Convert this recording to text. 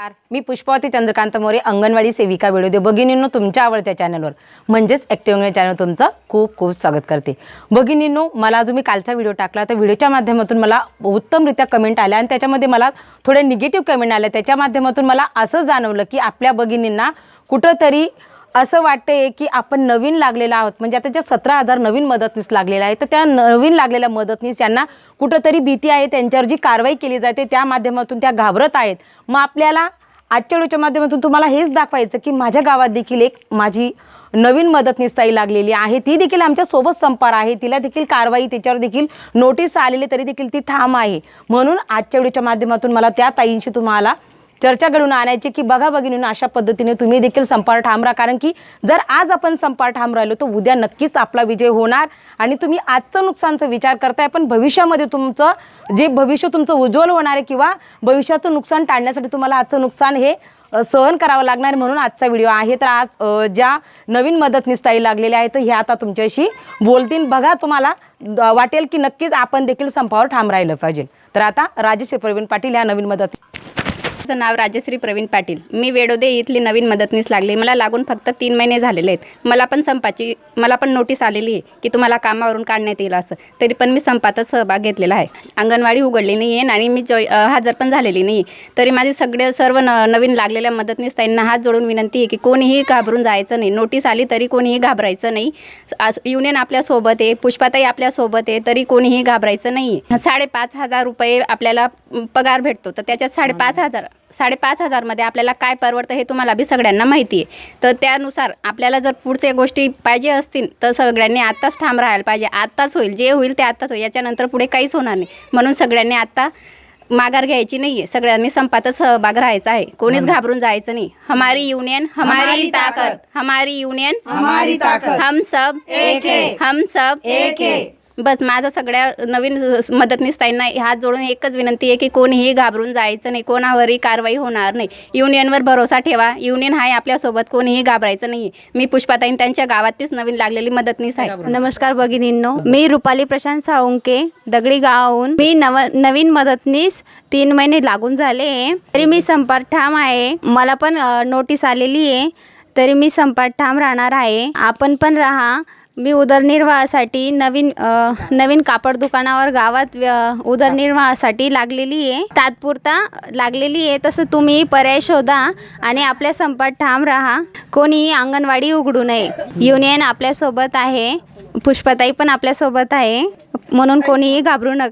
नमस्कार. मी पुष्पावती चंद्रकांत मोरे अंगणवाडी सेविका व्हिडिओ भगिनींनो तुमच्या आवडत्या चॅनलवर म्हणजेच ॲक्टिव्ह चॅनल तुमचं खूप खूप स्वागत करते. भगिनींनो मला जो मी कालचा व्हिडिओ टाकला तर व्हिडिओच्या माध्यमातून मला उत्तमरित्या कमेंट आल्या आणि त्याच्यामध्ये मला थोड्या निगेटिव्ह कमेंट आल्या. त्याच्या माध्यमातून मला असं जाणवलं की आपल्या भगिनींना कुठंतरी असं वाटते की आपण नवीन लागलेला आहोत. म्हणजे आता ज्या सतरा हजार नवीन मदतनीस लागलेला आहे तर त्या नवीन लागलेल्या मदतनीस यांना कुठंतरी भीती आहे त्यांच्यावर जी कारवाई केली जाते त्या माध्यमातून त्या घाबरत आहेत. मग आपल्याला आजच्या व्हिडिओच्या माध्यमातून तुम्हाला हेच दाखवायचं की माझ्या गावात देखील एक माझी नवीन मदतनीस ताई लागलेली आहे. ती देखील आमच्यासोबत संपार आहे. तिला देखील कारवाई त्याच्यावर देखील नोटीस आलेली तरी देखील ती ठाम आहे. म्हणून आजच्या व्हिडिओच्या माध्यमातून मला त्या ताईंशी तुम्हाला चर्चा घडून आणायची की बघा भगिनीनं अशा पद्धतीने तुम्ही देखील संपार ठाम राहा. कारण की जर आज आपण संपार ठाम राहिलो तर उद्या नक्कीच आपला विजय होणार आणि तुम्ही आजचं नुकसानचा विचार करताय पण भविष्यामध्ये तुमचं जे भविष्य तुमचं उज्ज्वल होणार आहे किंवा भविष्याचं नुकसान टाळण्यासाठी तुम्हाला आजचं नुकसान हे सहन करावं लागणार म्हणून आजचा व्हिडिओ आहे. तर आज ज्या नवीन मदतनीस ताई लागलेल्या आहेत हे आता तुमच्याशी बोलतील. बघा तुम्हाला वाटेल की नक्कीच आपण देखील संपावर ठाम राहिलं पाहिजे. तर आता राजेश प्रवीण पाटील या नवीन मदत माझं नाव राजश्री प्रवीण पाटील. मी वेडोदे इथली नवीन मदतनीस लागली. मला लागून फक्त तीन महिने झालेले आहेत. मला पण संपाची मला पण नोटीस आलेली आहे की तुम्हाला कामावरून काढण्यात येईल असं. तरी पण मी संपातच सहभाग घेतलेला आहे. अंगणवाडी उघडली नाही आहे आणि मी जॉ हजर पण झालेली नाही तरी माझे सगळे सर्व न नवीन लागलेल्या मदतनीस त्यांना हात जोडून विनंती आहे की कोणीही घाबरून जायचं नाही. नोटीस आली तरी कोणीही घाबरायचं नाही. आज युनियन आपल्यासोबत आहे पुष्पाताई आपल्यासोबत आहे तरी कोणीही घाबरायचं नाही साडेपाच हजार रुपये आपल्याला पगार भेटतो. तर त्याच्यात साडेपाच हजार साडेपाच हजारमध्ये आपल्याला काय परवडतं हे तुम्हाला बी सगळ्यांना माहिती आहे. तर त्यानुसार आपल्याला जर पुढच्या गोष्टी पाहिजे असतील तर सगळ्यांनी आत्ताच ठाम राहायला पाहिजे. आत्ताच होईल जे होईल ते आत्ताच होईल. याच्यानंतर पुढे काहीच होणार नाही. म्हणून सगळ्यांनी आत्ता माघार घ्यायची नाही आहे सगळ्यांनी संपातच सहभाग राहायचा आहे. कोणीच घाबरून जायचं नाही. हमारी युनियन हमारी ताकद. हमारी युनियन हमारी ताकद. हम सब एक है. हम सब एक है. बस माझं सगळ्या नवीन मदतनीस ताईंना हात जोडून एकच विनंती आहे की कोणीही घाबरून जायचं नाही कोणावरही कारवाई होणार नाही. युनियनवर भरोसा ठेवा. युनियन आहे आपल्यासोबत कोणीही घाबरायचं नाही मी पुष्पाताईन त्यांच्या गावातलीच नवीन लागलेली मदतनीस आहे. नमस्कार भगिनींनो. मी रुपाली प्रशांत साळुंके दगडी गावाहून. मी नव नवीन मदतनीस तीन महिने लागून झाले आहे. तरी मी संपात ठाम आहे. मला पण नोटीस आलेली आहे. तरी मी संपात ठाम राहणार आहे. आपण पण राहा. मी उदरनिर्वाहासाठी नवीन नवीन कापड दुकानावर गावात उदरनिर्वाहासाठी लागलेली आहे. तात्पुरता लागलेली आहे तसं तुम्ही पर्याय शोधा आणि आपल्या संपात ठाम राहा. कोणीही अंगणवाडी उघडू नये. युनियन आपल्यासोबत आहे. पुष्पाताई पण आपल्यासोबत आहे. म्हणून कोणीही घाबरू नका.